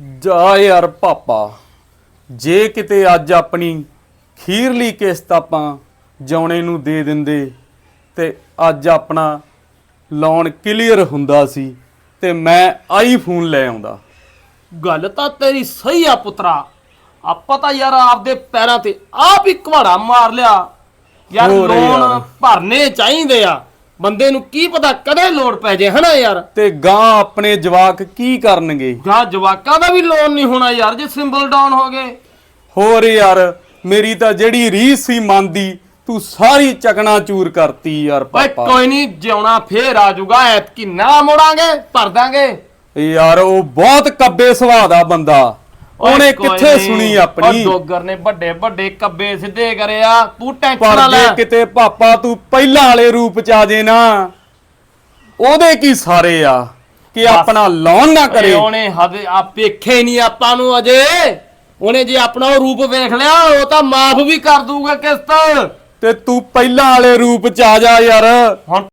ਜਾ ਯਾਰ ਪਾਪਾ ਜੇ ਕਿਤੇ ਅੱਜ ਆਪਣੀ ਖੀਰਲੀ ਕਿਸ਼ਤ ਆਪਾਂ ਜਾਉਣੇ ਨੂੰ ਦੇ ਦਿੰਦੇ ਤੇ ਅੱਜ ਆਪਣਾ ਲੋਨ ਕਲੀਅਰ ਹੁੰਦਾ ਸੀ ਤੇ ਮੈਂ ਆਈਫੋਨ ਲੈ ਆਉਂਦਾ। ਗੱਲ ਤਾਂ ਤੇਰੀ ਸਹੀ ਆ ਪੁੱਤਰਾ। ਆਪਾਂ ਤਾਂ ਯਾਰ ਆਪਦੇ ਪੈਰਾਂ ਤੇ ਆਪ ਹੀ ਘਵਾੜਾ ਮਾਰ ਲਿਆ। ਯਾਰ ਹੋਰ ਲੋਨ ਯਾਰ। ਭਰਨੇ ਚਾਹੀਦੇ ਆ। ਬੰਦੇ ਨੂੰ ਕੀ ਪਤਾ ਕਦੇ ਲੋੜ ਪੈ ਜੇ ਹਨਾ ਯਾਰ? ਤੇ ਗਾਂ ਆਪਣੇ ਜਵਾਕ ਕੀ ਕਰਨਗੇ? ਗਾ ਜਵਾਕਾਂ ਦਾ ਵੀ ਲੋਨ ਨਹੀਂ ਹੋਣਾ ਯਾਰ ਜੇ ਸਿੰਬਲ ਡਾਊਨ ਹੋ ਗਏ। ਹੋਰ ਯਾਰ ਮੇਰੀ ਤਾਂ ਜਿਹੜੀ ਰੀਸ ਸੀ ਮਨ ਦੀ ਤੂੰ ਸਾਰੀ ਚਕਨਾ ਚੂਰ ਕਰਤੀ ਯਾਰ ਓਏ ਪਾਪਾ। ਕੋਈ ਨਹੀਂ ਜਿਉਣਾ ਫੇਰ ਆ ਜਾਊਗਾ ਐਤਕੀ ਨਾ ਮੋੜਾਂਗੇ ਭਰ ਦਾਂਗੇ। ਯਾਰ ਉਹ ਬਹੁਤ ਕੱਬੇ ਸੁਭਾਅ ਦਾ ਬੰਦਾ। ਉਹਨੇ ਕੋਈ ਕਿੱਥੇ। ਸੁਣੀ ਉਹ ਆਪਣੀ? ਡੋਗਰ ਨੇ ਵੱਡੇ ਵੱਡੇ ਕੱਬੇ ਸਿੱਧੇ ਕਰਿਆ ਤੂੰ ਟੈਨਸ਼ਨ ਨਾ ਲੈ। ਕਿਤੇ ਪਾਪਾ ਤੂੰ ਪਹਿਲਾਂ ਵਾਲੇ ਰੂਪ ਚ ਆ ਜੇ ਨਾ। ਉਹਦੇ ਕੀ ਸਾਰੇ ਆ? ਕਿ ਆਪਣਾ ਲੋਨ ਨਾ ਓਏ ਕਰੇ ਉਹਨੇ ਹਦੇ ਆ ਵੇਖੇ ਨਹੀਂ ਆਪਾਂ ਨੂੰ ਅਜੇ। ਉਹਨੇ ਜੇ ਆਪਣਾ ਉਹ ਰੂਪ ਵੇਖ ਲਿਆ ਉਹ ਤਾਂ ਮਾਫ ਵੀ ਕਰ ਦੂਗਾ ਕਿਸ਼ਤ। ਤੇ ਤੂੰ ਪਹਿਲਾਂ ਵਾਲੇ ਰੂਪ ਚ ਆ ਜਾ ਯਾਰ। ਹੁਣ